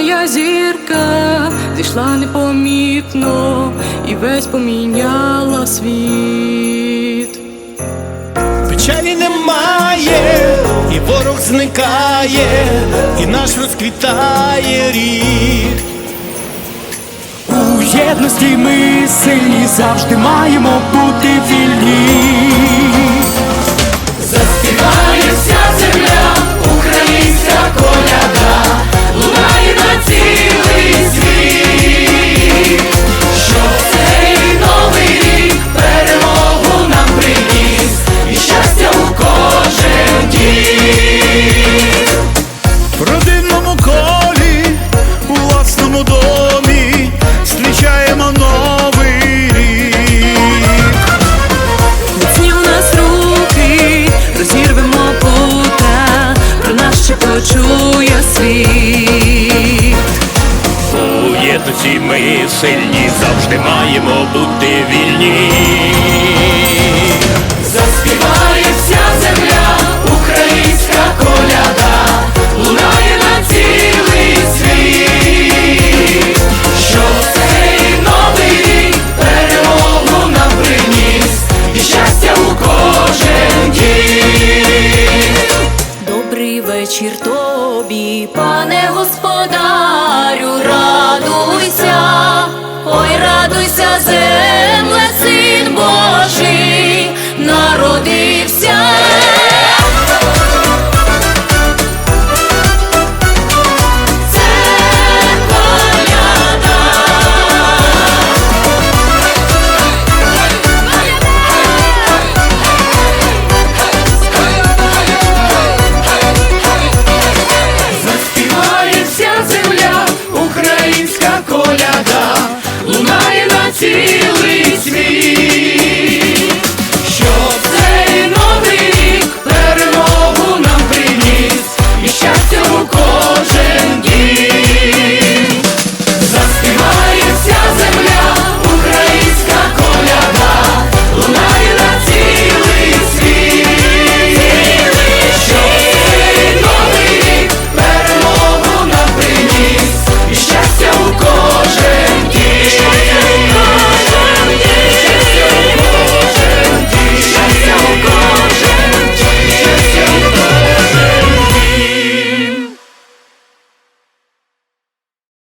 Я зірка зійшла непомітно і весь поміняла світ. Печалі немає, і ворог зникає, і наш розквітає рік. У єдності ми сильні, завжди маємо У єдності ми сильні, завжди маємо бути вільні. Заспіває вся земля, українська коляда, лунає на цілий світ, що цей новий рік перемогу нам приніс, і щастя у кожен дім. Добрий вечір тобі, пане господарю,